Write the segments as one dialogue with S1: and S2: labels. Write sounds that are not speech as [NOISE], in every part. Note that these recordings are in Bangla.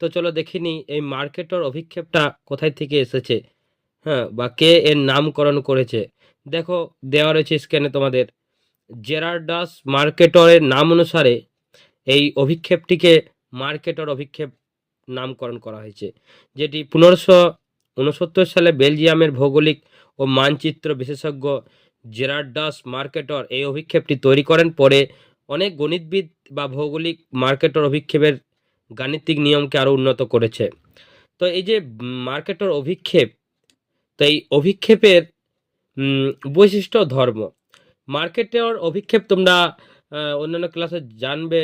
S1: তো চলো দেখিনি এই মার্কেটর অভিক্ষেপটা কোথায় থেকে এসেছে? হ্যাঁ বা কে এর নামকরণ করেছে? দেখো, দেওয়া রয়েছে স্ক্যানে তোমাদের। জেরার্ডাস মার্কেটরের নাম অনুসারে এই অভিক্ষেপটিকে মার্কেটর অভিক্ষেপ নামকরণ করা হয়েছে, যেটি পনেরোশো উনসত্তর সালে বেলজিয়ামের ভৌগোলিক ও মানচিত্র বিশেষজ্ঞ জেরার্ডাস মার্কেটর এই অভিক্ষেপটি তৈরি করেন। পরে অনেক গণিতবিদ বা ভৌগোলিক মার্কেটর অভিক্ষেপের গাণিতিক নিয়মকে আরও উন্নত করেছে। তো এই যে মার্কেটর অভিক্ষেপ, তো এই অভিক্ষেপের বৈশিষ্ট্য ধর্ম। মার্কেটের অভিক্ষেপ তোমরা অন্যান্য ক্লাসে জানবে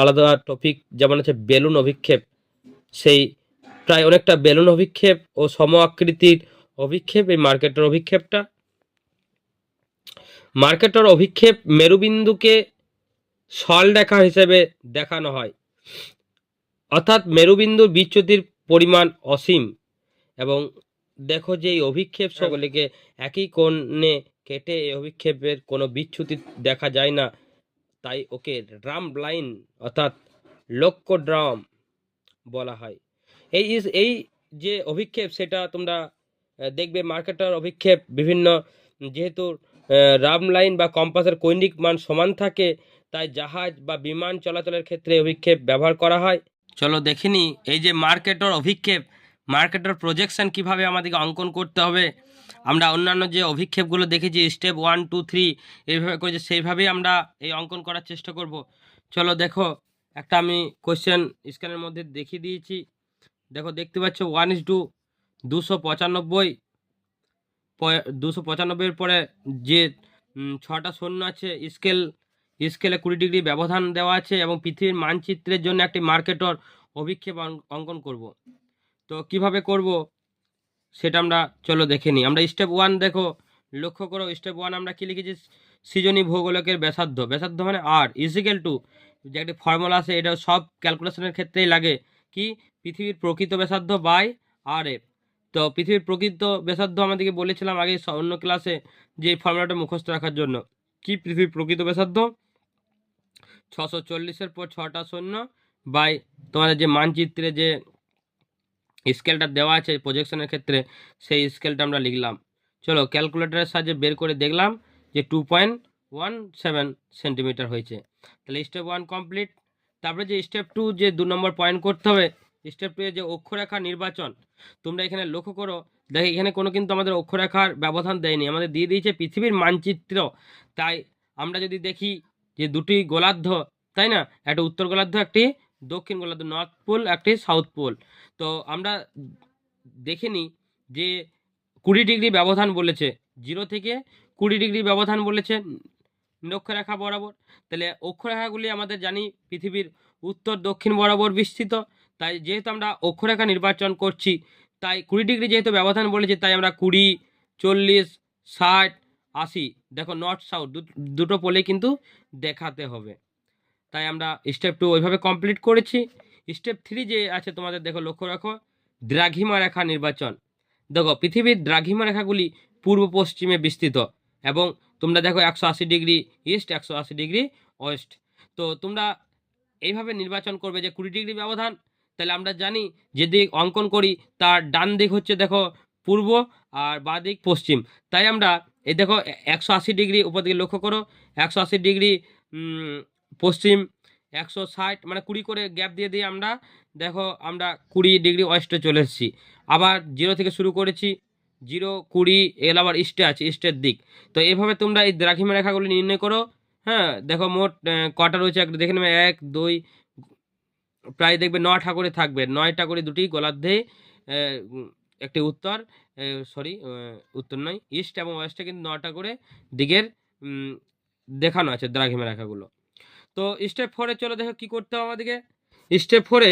S1: আলাদা টপিক যেমন হচ্ছে বেলুন অভিক্ষেপ। সেই প্রায় অনেকটা বেলুন অভিক্ষেপ ও সম আকৃতির অভিক্ষেপ এই মার্কেটের অভিক্ষেপটা। মার্কেটর অভিক্ষেপ মেরুবিন্দুকে সরলরেখা হিসেবে দেখানো হয়। অর্থাৎ মেরুবিন্দুর বিচ্যুতির পরিমাণ অসীম। এবং দেখো যে এই অভিক্ষেপ সকলকে একই কোণে কেটে এই অভিক্ষেপের কোনো বিচ্যুতি দেখা যায় না। তাই ওকে ড্রাম লাইন অর্থাৎ লক্ষ্য ড্রাম বলা হয়। এই এই যে অভিক্ষেপ সেটা তোমরা দেখবে মার্কেটার অভিক্ষেপ বিভিন্ন, যেহেতু রাম লাইন বা কম্পাসের কৈনিক মান সমান থাকে, তাই জাহাজ বা বিমান চলাচলের ক্ষেত্রে অভিক্ষেপ ব্যবহার করা হয়। চলো দেখিনি এই যে মার্কেটর অভিক্ষেপ মার্কেটর প্রজেকশন কীভাবে আমাদেরকে অঙ্কন করতে হবে। আমরা অন্যান্য যে অভিক্ষেপগুলো দেখেছি স্টেপ ওয়ান টু থ্রি এইভাবে করেছি, সেইভাবেই আমরা এই অঙ্কন করার চেষ্টা করব। চলো দেখো, একটা আমি কোশ্চেন স্ক্যানের মধ্যে দেখিয়ে দিয়েছি। দেখো, দেখতে পাচ্ছ ওয়ান ইস টু দুশো পঁচানব্বই দুশো পঁচানব্বইয়ের পরে যে ছটা শূন্য আছে স্কেল স্কেলে কুড়ি ডিগ্রি ব্যবধান দেওয়া আছে এবং পৃথিবীর মানচিত্রের জন্য একটি মার্কেটর অভিক্ষেপ অঙ্কন করব। তো কীভাবে করব সেটা আমরা চলো দেখে নিই। আমরা স্টেপ ওয়ান দেখো, লক্ষ্য করো স্টেপ ওয়ান আমরা কি লিখেছি? সৃজনী ভৌগোলকের ব্যাসার্ধ। ব্যাসার্ধ মানে আর ইজিক্যাল টু যে একটি ফর্মুলা আছে, এটা সব ক্যালকুলেশনের ক্ষেত্রেই লাগে। কি? পৃথিবীর প্রকৃত ব্যাসার্ধ বাই আর এফ তো পৃথিবীর প্রকৃত ব্যাসার্ধ আমাদেরকে বলেছিলাম আগে অন্য ক্লাসে যে ফর্মুলাটা মুখস্থ রাখার জন্য। কি পৃথিবীর প্রকৃত ব্যাসার্ধ? ছশো চল্লিশের পর ছটা শূন্য বাই তোমাদের যে মানচিত্রে যে স্কেলটা দেওয়া আছে প্রজেকশনের ক্ষেত্রে, সেই স্কেলটা আমরা লিখলাম। চলো ক্যালকুলেটরের সাহায্যে বের করে দেখলাম যে two point one seven centimetre হয়েছে। তাহলে স্টেপ ওয়ান কমপ্লিট তারপরে যে স্টেপ টু যে দু নম্বর পয়েন্ট করতে হবে স্টেপ টু যে অক্ষরেখা নির্বাচন, তোমরা এখানে লক্ষ্য করো, দেখো এখানে কোনো কিন্তু আমাদের অক্ষরেখার ব্যবধান দেয়নি, আমাদের দিয়ে দিয়েছে পৃথিবীর মানচিত্র। তাই আমরা যদি দেখি যে দুটি গোলার্ধ, তাই না? একটা উত্তর গোলার্ধ, একটি দক্ষিণ গোলার্ধ নর্থ পোল একটি সাউথ পোল তো আমরা দেখে নিই যে কুড়ি ডিগ্রি ব্যবধান বলেছে জিরো থেকে কুড়ি ডিগ্রি ব্যবধান বলেছে নিরক্ষরেখা বরাবর। তাহলে অক্ষরেখাগুলি আমাদের জানি পৃথিবীর উত্তর, দক্ষিণ বরাবর বিস্তৃত, তাই যেহেতু আমরা অক্ষরেখা নির্বাচন করছি, তাই কুড়ি ডিগ্রি যেহেতু ব্যবধান বলেছে, তাই আমরা কুড়ি, চল্লিশ, ষাট আশি। দেখো নর্থ সাউথ দুটো পোলে কিন্তু দেখাতে হবে। তাই আমরা স্টেপ টু ওইভাবে কমপ্লিট করেছি। স্টেপ থ্রি যে আছে তোমাদের, দেখো, লক্ষ্য রাখো, দ্রাঘিমা রেখা নির্বাচন। দেখো, পৃথিবীর দ্রাঘিমা রেখাগুলি পূর্ব পশ্চিমে বিস্তৃত এবং তোমরা দেখো একশো আশি ডিগ্রি ইস্ট একশো আশি ডিগ্রি ওয়েস্ট তো তোমরা এইভাবে নির্বাচন করবে যে কুড়ি ডিগ্রি ব্যবধান। তাহলে আমরা জানি যে দিক অঙ্কন করি, তার ডান দিক হচ্ছে, দেখো, পূর্ব আর বাঁ দিক পশ্চিম। তাই আমরা এই দেখো একশো আশি ডিগ্রি উপর দিকে লক্ষ্য করো, একশো আশি ডিগ্রি পশ্চিম, একশো ষাট মানে কুড়ি করে গ্যাপ দিয়ে দিয়ে আমরা, দেখো, আমরা কুড়ি ডিগ্রি ওয়েস্টে চলে এসেছি। আবার জিরো থেকে শুরু করেছি, জিরো, কুড়ি এগুলো আবার ইস্টে আছে, ইস্টের দিক। তো এইভাবে তোমরা এই দ্রাঘিমা রেখাগুলি নির্ণয় করো হ্যাঁ দেখো মোট কটা রয়েছে একটু দেখে নেবে, এক, দুই, প্রায় দেখবে নটা করে থাকবে, নয়টা করে দুটি গোলার্ধে একটি উত্তর সরি উত্তর নয়, ইস্ট এবং ওয়েস্টে কিন্তু নটা করে দিকের দেখানো আছে দ্রাঘিমা রেখাগুলো। তো স্টেপ ফোরে চলো দেখো কি করতে হবে আমাদেরকে। স্টেপ ফোরে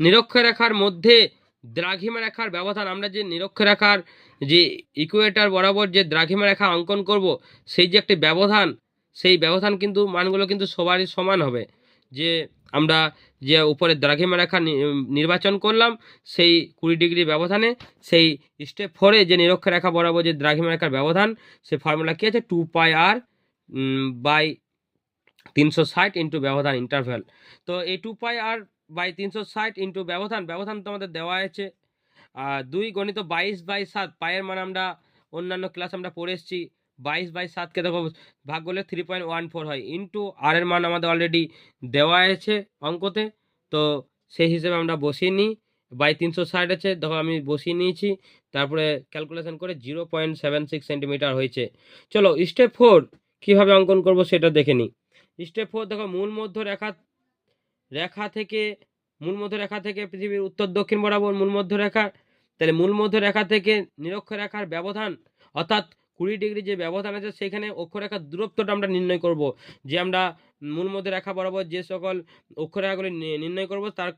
S1: নিরক্ষরেখার মধ্যে দ্রাঘিমা রেখার ব্যবধান, আমরা যে নিরক্ষরেখার যে ইকুয়েটার বরাবর যে দ্রাঘিমা রেখা অঙ্কন করব, সেই যে একটি ব্যবধান, সেই ব্যবধান কিন্তু মানগুলো কিন্তু সবারই সমান হবে। যে আমরা যে উপরে দ্রাঘিমা রেখা নির্বাচন করলাম, সেই কুড়ি ডিগ্রি ব্যবধানে সেই স্টেপ ফোরে যে নিরক্ষ রেখা বরাবর যে দ্রাঘিমা রেখার ব্যবধান, সে ফর্মুলা কী আছে? টু পাই আর বাই তিনশো ষাট ইন্টু ব্যবধান ইন্টারভ্যাল তো এই টু পাই আর বাই তিনশো ষাট ইন্টু ব্যবধান ব্যবধান তো আমাদের দেওয়া আছে। দুই গণিত বাইশ বাই সাত পায়ের মান আমরা অন্যান্য ক্লাস আমরা পড়ে এসেছি। বাইশ বাই সাতকে দেখো, ভাগ করলে থ্রি পয়েন্ট ওয়ান ফোর হয়। ইন্টু আর এর মান আমাদের অলরেডি দেওয়া আছে অঙ্কতে, তো সেই হিসেবে আমরা বসিয়ে নিই। বাই তিনশো ষাট আছে, দেখো আমি বসিয়ে নিয়েছি। তারপরে ক্যালকুলেশন করে zero point seven six centimetre হয়েছে। চলো স্টেপ ফোর কীভাবে অঙ্কন করব সেটা দেখে নিই। স্টেপ ফোর দেখো, মূল মধ্য রেখা রেখা থেকে, মূল মধ্য রেখা থেকে পৃথিবীর উত্তর দক্ষিণ বরাবর মূল মধ্য রেখা, তাহলে মূল মধ্য রেখা থেকে নিরক্ষ রেখার ব্যবধান, অর্থাৎ কুড়ি ডিগ্রি যে ব্যবধান আছে, সেখানে অক্ষরেখার দূরত্বটা আমরা নির্ণয় করব। যে আমরা মূল মধ্যে রেখা বরাবর যে সকল অক্ষরেখাগুলি নির্ণয় করব, তার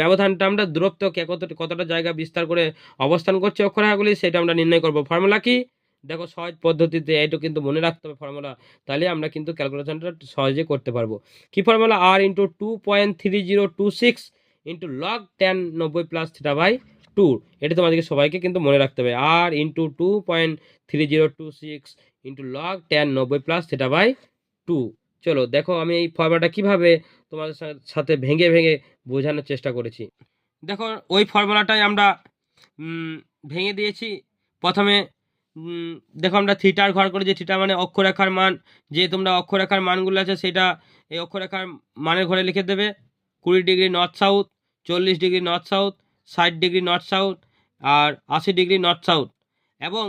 S1: ব্যবধানটা আমরা দূরত্ব কত কতটা জায়গা বিস্তার করে অবস্থান করছে অক্ষরেখাগুলি, সেটা আমরা নির্ণয় করব। ফর্মুলা কি? দেখো, সহজ পদ্ধতিতে এইটা কিন্তু মনে রাখতে হবে ফর্মুলা। তাহলে আমরা কিন্তু ক্যালকুলেশনটা সহজে করতে পারব। কি formula? R into two point three zero two six into log ten নব্বই প্লাস থিটা বাই টু এটা তোমাদেরকে সবাইকে কিন্তু মনে রাখতে হবে। R into two point three zero two six into log ten নব্বই প্লাস থিটা বাই টু চলো, দেখো আমি এই ফর্মুলাটা কীভাবে তোমাদের সাথে ভেঙে ভেঙে বোঝানোর চেষ্টা করেছি। দেখো, ওই ফর্মুলাটাই আমরা ভেঙে দিয়েছি। প্রথমে দেখো আমরা থিটার ঘর করে যে থিটা মানে অক্ষরেখার মান, যে তোমরা অক্ষরেখার মানগুলো আছে সেটা এই অক্ষরেখার মানের ঘরে লিখে দেবে। কুড়ি ডিগ্রি নর্থ সাউথ, চল্লিশ ডিগ্রি নর্থ সাউথ ষাট ডিগ্রি নর্থ সাউথ আর আশি ডিগ্রি নর্থ সাউথ। এবং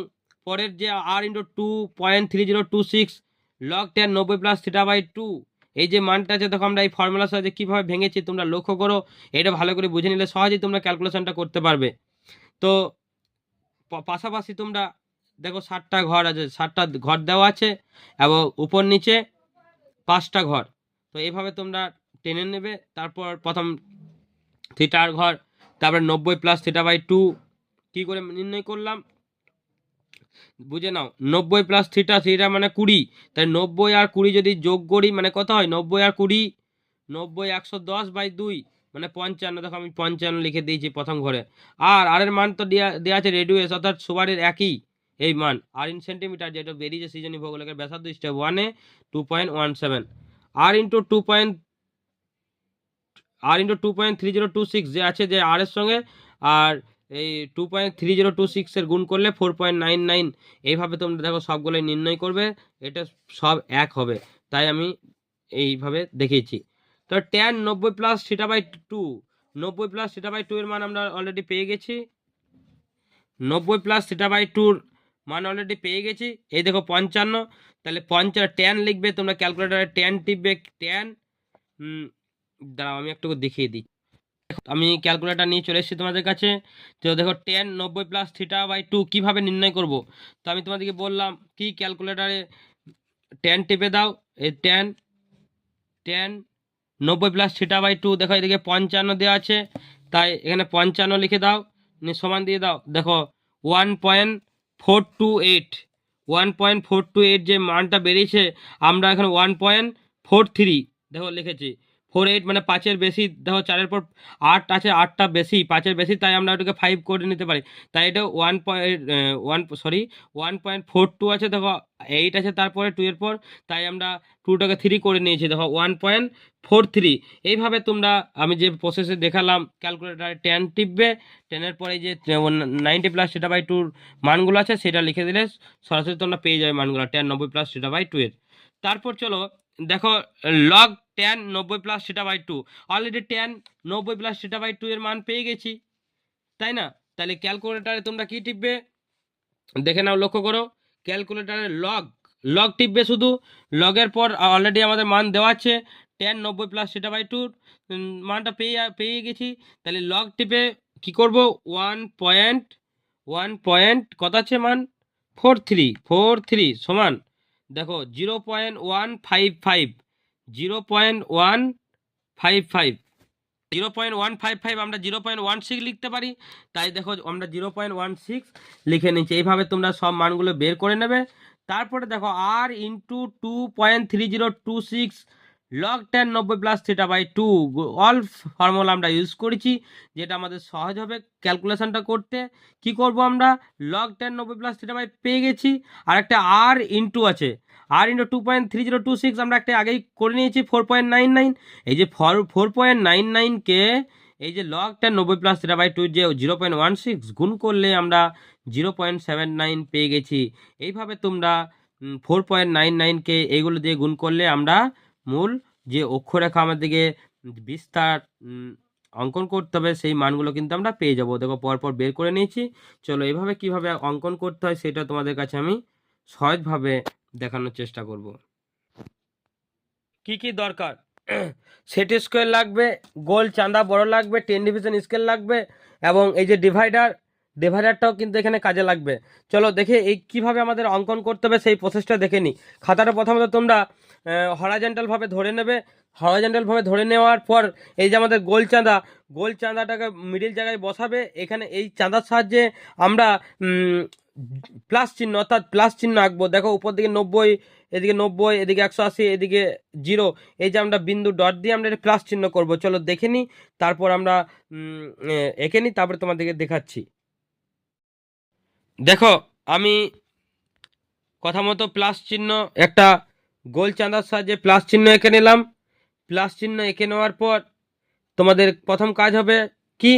S1: পরের যে R into two point three zero two six log ten নব্বই প্লাস থিটা বাই টু এই যে মানটা আছে, দেখো আমরা এই ফর্মুলার সাথে কীভাবে ভেঙেছি, তোমরা লক্ষ্য করো, এটা ভালো করে বুঝে নিলে সহজেই তোমরা ক্যালকুলেশনটা করতে পারবে। তো পাশাপাশি তোমরা দেখো ষাটটা ঘর আছে ষাটটা ঘর দেওয়া আছে, এবং উপর নিচে পাঁচটা ঘর। তো এইভাবে তোমরা টেনে নেবে, তারপর প্রথম থিটার ঘর তারপরে নব্বই প্লাস থিটা বাই টু কী করে নির্ণয় করলাম? বুঝে নাও, নব্বই প্লাস থিটা থিটা মানে কুড়ি, তাই নব্বই আর কুড়ি যদি যোগ করি মানে কত হয়? নব্বই আর কুড়ি, নব্বই একশো দশ বাই দুই মানে পঞ্চান্ন, দেখো আমি পঞ্চান্ন লিখে দিয়েছি প্রথম ঘরে। আর আরের মান তো দেওয়া দেওয়া আছে রেডিউস অর্থাৎ সবারের একই এই মান। আর ইন সেন্টিমিটার যেটা বেরিয়েছে সিজনী ভৌগোলিকের ব্যাসার্ধ স্টেপ ওয়ানে two point one seven R into two point R into two point three zero two six যে আছে যে আর এর সঙ্গে, আর এই two point three zero two সিক্সের গুণ করলে ফোর পয়েন্ট নাইন নাইন এইভাবে তোমরা দেখো সবগুলোই নির্ণয় করবে, এটা সব এক হবে, তাই আমি এইভাবে দেখিয়েছি। তো ট্যান নব্বই প্লাস থিটা বাই টু নব্বই প্লাস থিটা বাই টু এর মান আমরা অলরেডি পেয়ে গেছি। নব্বই প্লাস থিটা বাই টুর মান অলরেডি পেয়ে গেছি, এই দেখো পঞ্চান্ন, তাহলে পঞ্চান্ন ট্যান লিখবে, তোমরা ক্যালকুলেটারে ট্যান টিপবে ট্যান দাঁড়াও, আমি একটু দেখিয়ে দিই। আমি ক্যালকুলেটার নিয়ে চলে এসেছি তোমাদের কাছে। তো দেখো, টেন নব্বই প্লাস থিটা বাই টু কীভাবে নির্ণয় করব? তো আমি তোমাদেরকে বললাম, কি ক্যালকুলেটারে টেন টিপে দাও? এই টেন টেন নব্বই প্লাস থিটা বাই টু, দেখো এদিকে পঞ্চান্ন দেওয়া আছে। তাই এখানে পঞ্চান্ন লিখে দাও সমান দিয়ে দাও। দেখো, one point four two eight, one point four two eight যে মানটা বেরিয়েছে, আমরা এখন ওয়ান পয়েন্ট ফোর থ্রি, দেখো, লিখেছি। ফোর এইট মানে পাঁচের বেশি, দেখো চারের পর আট আছে, আটটা বেশি, পাঁচের বেশি, তাই আমরা ওটাকে ফাইভ করে নিতে পারি। তাই এটা one point one sorry one point four two আছে, দেখো এইট আছে, তারপরে টু এর পর, তাই আমরা টুটাকে থ্রি করে নিয়েছি, দেখো ওয়ান পয়েন্ট ফোর থ্রি এইভাবে তোমরা, আমি যে প্রসেসে দেখালাম ক্যালকুলেটারে টেন টিপবে টেনের পরে যে নাইনটি প্লাস সেটা বাই টুর মানগুলো আছে, সেটা লিখে দিলে সরাসরি তোমরা পেয়ে যাবে মানগুলো টেন নব্বই প্লাস সেটা বাই টু এর তারপর চলো, দেখো লগ টেন নব্বই plus theta by two already ten নব্বই প্লাস সেটা বাই টু এর মান পেয়ে গেছি। তাই না? তাহলে ক্যালকুলেটারে তোমরা কি টিপবে? দেখে নাও, লক্ষ্য করো। ক্যালকুলেটারে লগ লগ টিপবে শুধু। লগের পর অলরেডি আমাদের মান দেওয়া আছে টেন নব্বই প্লাস সেটা বাই টুর মানটা পেয়ে পেয়ে গেছি। তাহলে লগ টিপে কি করব? ওয়ান পয়েন্ট ওয়ান পয়েন্ট কত আছে মান? ফোর থ্রি ফোর থ্রি সমান। দেখো zero point one five five zero point one five five. Zero point one five five, আমরা জিরো পয়েন্ট ওয়ান সিক্স লিখতে পারি। তাই দেখো, আমরা জিরো পয়েন্ট ওয়ান সিক্স লিখে নিচ্ছি এইভাবে তোমরা সব মানগুলো বের করে নেবে। তারপরে দেখো R into two point three zero two six log ten নব্বই plus theta by two all formula আমরা ইউজ করেছি, যেটা আমাদের সহজ হবে ক্যালকুলেশনটা করতে। কি করব আমরা? লগ টেন নব্বই প্লাস থিটা বাই পেয়ে গেছি। আর একটা আর ইন্টু আছে। R into two point three zero two six আমরা একটা আগেই করে নিয়েছি ফোর পয়েন্ট নাইন নাইন এই যে ফোর ফোর পয়েন্ট নাইন নাইনকে এই যে লগ টেন নব্বই প্লাস থিটা বাই টু যে জিরো পয়েন্ট ওয়ান সিক্স গুণ করলে আমরা জিরো পয়েন্ট সেভেন নাইন পেয়ে গেছি। এইভাবে তোমরা ফোর পয়েন্ট নাইন নাইনকে এইগুলো দিয়ে গুণ করলে আমরা মূল যে অক্ষরেখা আমাদেরকে বিস্তার অঙ্কন করতে হবে, সেই মানগুলো কিন্তু আমরা পেয়ে যাব। দেখো, পরপর বের করে নিয়েছি। চলো এইভাবে কীভাবে অঙ্কন করতে হয় সেটা তোমাদের কাছে আমি সহজভাবে দেখানোর চেষ্টা করব। কি কি দরকার? [CLEARS THROAT] সেট স্কোয়ার লাগবে, গোল, চাঁদা, বড় লাগবে টেন ডিভিশন স্কেল লাগবে, এবং এই যে ডিভাইডার ডিভাইডারটাও কিন্তু এখানে কাজে লাগবে। চলো, দেখে এই কীভাবে আমাদের অঙ্কন করতে হবে, সেই প্রসেসটা দেখে নিই। খাতাটা প্রথমত তোমরা হরাজেন্টালভাবে ধরে নেবে। হরাজেন্টালভাবে ধরে নেওয়ার পর এই যে আমাদের গোল চাঁদা, গোল চাঁদাটাকে মিডিল জায়গায় বসাবে। এখানে এই চাঁদার সাহায্যে আমরা প্লাস চিহ্ন, অর্থাৎ প্লাস চিহ্ন আঁকবো। দেখো উপর দিকে নব্বই, এদিকে নব্বই, এদিকে একশো আশি, এদিকে জিরো এই যে আমরা বিন্দু ডট দিয়ে আমরা প্লাস চিহ্ন করব। চলো দেখে নিই তারপর আমরা এঁকে নিই তারপরে তোমাদেরকে দেখাচ্ছি। দেখো, আমি কথা মতো প্লাস চিহ্ন একটা গোল চাঁদার সাহায্যে প্লাস চিহ্ন এঁকে নিলাম। প্লাস চিহ্ন এঁকে নেওয়ার পর তোমাদের প্রথম কাজ হবে কি?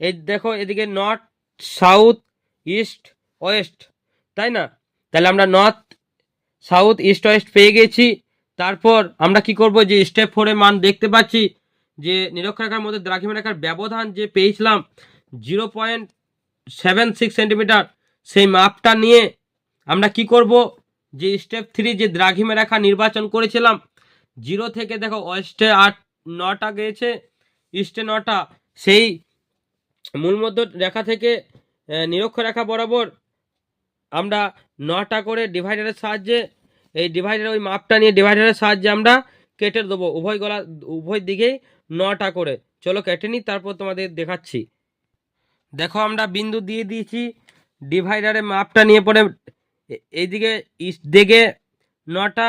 S1: এই দেখো এদিকে নর্থ, সাউথ, ইস্ট, ওয়েস্ট, তাই না? তাহলে আমরা নর্থ, সাউথ, ইস্ট, ওয়েস্ট পেয়ে গেছি। তারপর আমরা কি করব? যে স্টেপ ফোরে মান দেখতে পাচ্ছি যে নিরক্ষরেখার মধ্যে দ্রাঘিমা রেখার ব্যবধান যে পেয়েছিলাম zero point seven six centimetre, সেই মাপটা নিয়ে আমরা কি করব? যে স্টেপ থ্রি যে দ্রাঘিমা রেখা নির্বাচন করেছিলাম জিরো থেকে দেখো ওয়েস্টে আট, নটা গিয়েছে ইস্টে নটা, সেই মূলমধ্য রেখা থেকে নিরক্ষ রেখা বরাবর আমরা নটা করে ডিভাইডারের সাহায্যে, এই ডিভাইডার ওই মাপটা নিয়ে ডিভাইডারের সাহায্যে আমরা কেটে দেবো উভয় গলা, উভয় দিকেই নটা করে। চলো কেটে নিই, তারপর তোমাদের দেখাচ্ছি। দেখো আমরা বিন্দু দিয়ে দিয়েছি ডিভাইডারে মাপটা নিয়ে পরে এইদিকে ইস্ট দিকে নটা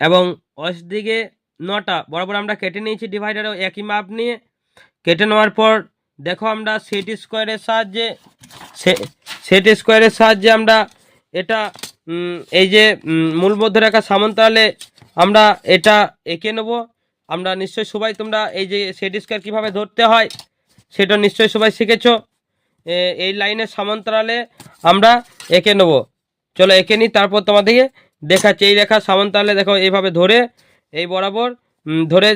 S1: এবং ওয়েস্ট দিকে নটা। বরাবর আমরা কেটে নিয়েছি ডিভাইডারে একই মাপ নিয়ে। কেটে নেওয়ার পর দেখো আমরা সেট স্কোয়ারের সাহায্যে সেট স্কোয়ারের সাহায্যে আমরা এটা এই যে মূল মধ্যরেখা সামন্তরালে আমরা এটা এঁকে নেব। আমরা নিশ্চয়ই সবাই তোমরা এই যে সেট স্কোয়ার কীভাবে ধরতে হয় সেটা নিশ্চয়ই সবাই শিখেছ। এই লাইনের সমান্তরালে আমরা এঁকে নেব। চলো এঁকে নিই, তারপর তোমাদেরকে দেখাচ্ছি। এই রেখা সমান্তরালে দেখো, এইভাবে ধরে, এই বরাবর ধরে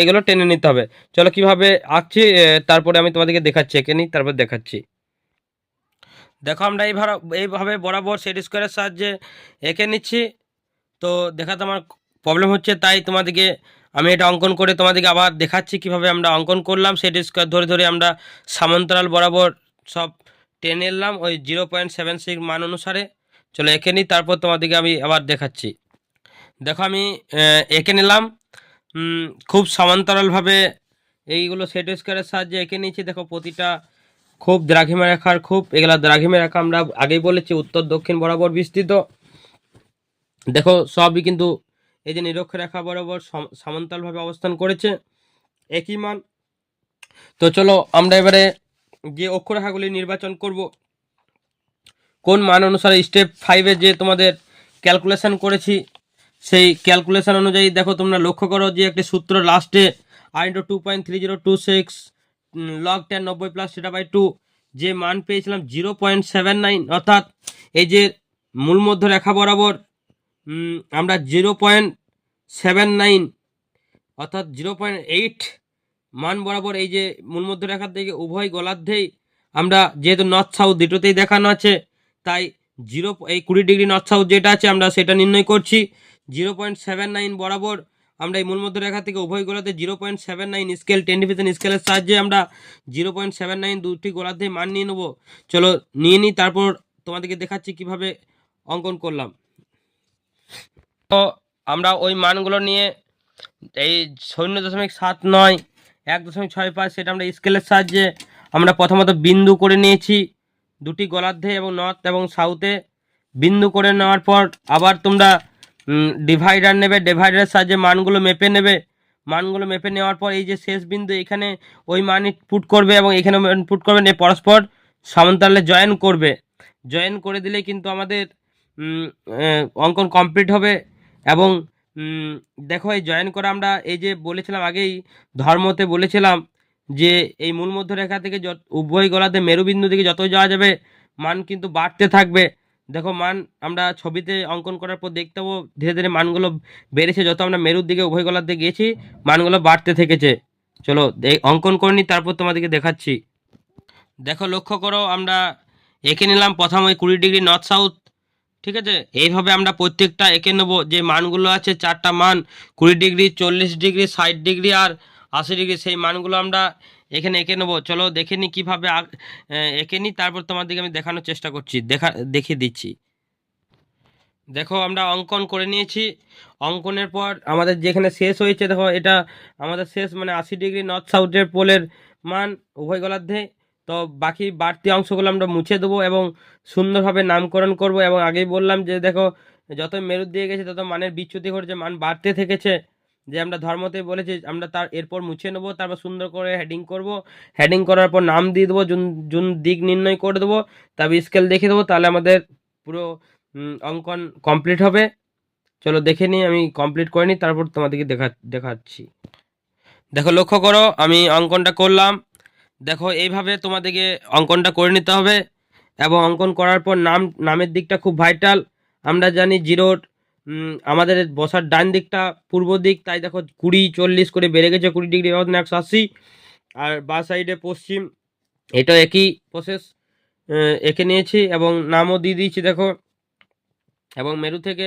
S1: এগুলো টেনে নিতে হবে। চলো কীভাবে আঁকছি তারপরে আমি তোমাদেরকে দেখাচ্ছি। এঁকে নিই, তারপর দেখাচ্ছি। দেখো, আমরা এইভাবে এইভাবে বরাবর সেট স্কোয়ারের সাহায্যে এঁকে নিচ্ছি। তো দেখাতে আমার প্রবলেম হচ্ছে, তাই তোমাদেরকে আমি এটা অঙ্কন করে তোমাদেরকে আবার দেখাচ্ছি কীভাবে আমরা অঙ্কন করলাম। সেট স্কোয়ার ধরে ধরে আমরা সমান্তরাল বরাবর সব টেনে এলাম ওই জিরো পয়েন্ট সেভেন সিক্স মান অনুসারে। চলো এঁকে নিই, তারপর তোমাদেরকে আমি আবার দেখাচ্ছি। দেখো আমি এঁকে নিলাম। খুব সমান্তরালভাবে এইগুলো সেট স্কোয়ারের সাহায্যে এঁকে নিয়েছি। দেখো প্রতিটা খুব দ্রাঘিমা রেখার, খুব এগুলা দ্রাঘিমা রেখা আমরা আগেই বলেছি, উত্তর, দক্ষিণ বরাবর বিস্তৃত। দেখো সবই কিন্তু এই যে নিরক্ষরেখা বরাবর সম- সমান্তরালভাবে অবস্থান করেছে। একই মান। তো চলো আমরা এবারে যে অক্ষরেখাগুলি নির্বাচন করব কোন মান অনুসারে স্টেপ ফাইভে যে তোমাদের ক্যালকুলেশন করেছি, সেই ক্যালকুলেশন অনুযায়ী দেখো তোমরা লক্ষ্য করো যে একটি সূত্র লাস্টে R into two point three zero two six log ten নব্বই প্লাস সেটা বাই টু যে মান পেয়েছিলাম জিরো পয়েন্ট সেভেন নাইন অর্থাৎ এই যে মূল মধ্য রেখা বরাবর আমরা জিরো পয়েন্ট সেভেন নাইন অর্থাৎ জিরো পয়েন্ট এইট মান বরাবর এই যে মূল মূলমধ্য রেখার দিকে উভয় গলার্ধেই আমরা যেহেতু নর্থ সাউথ দুটোতেই দেখানো আছে তাই জিরো এই কুড়ি ডিগ্রি নর্থ সাউথ যেটা আছে, আমরা সেটা নির্ণয় করছি। জিরো পয়েন্ট সেভেন নাইন বরাবর আমরা এই মূলমধ্য রেখা থেকে উভয় গোলাতে zero point seven nine scale, ten division স্কেলের সাহায্যে আমরা জিরো পয়েন্ট সেভেন নাইন দুটি গোলার্ধে মান নিয়ে নেব। চলো, নিয়ে নিই, তারপর তোমাদেরকে দেখাচ্ছি কীভাবে অঙ্কন করলাম। তো আমরা ওই মানগুলো নিয়ে এই শূন্য দশমিক সাত নয়, এক দশমিক ছয় পাঁচ, সেটা আমরা স্কেলের সাহায্যে আমরা প্রথমত বিন্দু করে নিয়েছি। দুটি গলার্ধে এবং নর্থ এবং সাউথে বিন্দু করে নেওয়ার পর আবার তোমরা ডিভাইডার নেবে। ডিভাইডারের সাহায্যে মানগুলো মেপে নেবে। মানগুলো মেপে নেওয়ার পর এই যে শেষ বিন্দু, এখানে ওই মান পুট করবে এবং এখানে পুট করবে। নিয়ে পরস্পর সমান্তরালে জয়েন করবে। জয়েন করে দিলে কিন্তু আমাদের অঙ্কন কমপ্লিট হবে এবং দেখো এই জয়েন করে আমরা এই যে বলেছিলাম আগেই, ধর্মতে বলেছিলাম যে এই মূল মধ্যরেখা থেকে যত, উভয় গলাতে মেরুবিন্দু দিকে যত যাওয়া যাবে, মান কিন্তু বাড়তে থাকবে। দেখো মান আমরা ছবিতে অঙ্কন করার পর দেখতে পাবো, ধীরে ধীরে মানগুলো বেড়েছে, যত আমরা মেরুর দিকে, উভয় গলাতে গিয়েছি, মানগুলো বাড়তে থেকেছে। চলো অঙ্কন করে নিই তারপর তোমাদেরকে দেখাচ্ছি। দেখো, লক্ষ্য করো, আমরা এঁকে নিলাম প্রথম ওই কুড়ি ডিগ্রি নর্থ সাউথ, ঠিক আছে? এইভাবে আমরা প্রত্যেকটা এঁকে নেব। যে মানগুলো আছে, চারটা মান, কুড়ি ডিগ্রি, চল্লিশ ডিগ্রি, ষাট ডিগ্রি, আর আশি ডিগ্রি সেই মানগুলো আমরা এখানে এঁকে নেব। চলো দেখে নিই কীভাবে এঁকে নিই তারপর তোমাদেরকে আমি দেখানোর চেষ্টা করছি। দেখা, দেখিয়ে দিচ্ছি। দেখো, আমরা অঙ্কন করে নিয়েছি। অঙ্কনের পর আমাদের যেখানে শেষ হয়েছে, দেখো, এটা আমাদের শেষ মানে আশি ডিগ্রি নর্থ সাউথের পোলের মান উভয় গলার্ধে তো বাকি বাড়তি অংশগুলো আমরা মুছে দেবো এবং সুন্দরভাবে নামকরণ করব। এবং আগেই বললাম যে, দেখো, যত মেরুর দিয়ে গেছে, তত মানের বিচ্যুতি ঘটেছে, মান বাড়তে থেকেছে। যে আমরা ধর্মতে বলেছি, আমরা তার এরপর মুছে নেব, তারপর সুন্দর করে হেডিং করব। হেডিং করার পর নাম দিয়ে দেবো, জুন জুন দিক নির্ণয় করে দেবো, তারপর স্কেল দেখে দেবো, তাহলে আমাদের পুরো অঙ্কন কমপ্লিট হবে। চলো দেখে নিই, আমি কমপ্লিট করে নিই, তারপর তোমাদেরকে দেখা, দেখাচ্ছি। দেখো, লক্ষ্য করো, আমি অঙ্কনটা করলাম। দেখো, এইভাবে তোমাদেরকে অঙ্কনটা করে নিতে হবে। এবং অঙ্কন করার পর নাম, নামের দিকটা খুব ভাইটাল আমরা জানি জিরোর আমাদের বসার ডান দিকটা পূর্ব দিক, তাই দেখো কুড়ি, চল্লিশ করে বেড়ে গেছে, কুড়ি ডিগ্রি ব্যবধানে একশো আশি। আর বা সাইডে পশ্চিম এটা একই প্রসেস এঁকে নিয়েছি এবং নামও দিয়ে দিয়েছি, দেখো। এবং মেরু থেকে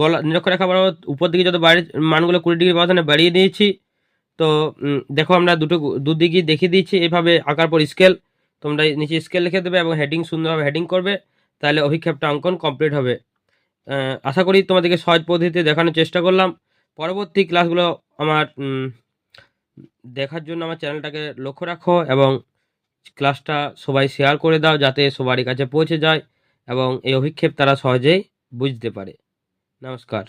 S1: গলা, নিরক্ষরেখা বরাবর উপর দিকে যত বাড়ি, মানগুলো কুড়ি ডিগ্রি ব্যবধানে বাড়িয়ে দিয়েছি। তো দেখো আমরা দুটো দুদিকেই দেখিয়ে দিয়েছি, এভাবে আঁকার পর স্কেল তোমরা নিচে স্কেল লিখে দেবে এবং হেডিং সুন্দরভাবে হেডিং করবে, তাহলে অভিক্ষেপটা অঙ্কন কমপ্লিট হবে। আশা করি তোমাদেরকে সহজ পদ্ধতিতে দেখানোর চেষ্টা করলাম। পরবর্তী ক্লাসগুলো আমার দেখার জন্য আমার চ্যানেলটাকে লক্ষ্য রাখো এবং ক্লাসটা সবাই শেয়ার করে দাও যাতে সবারই কাছে পৌঁছে যায় এবং এই অভিক্ষেপ তারা সহজেই বুঝতে পারে। নমস্কার।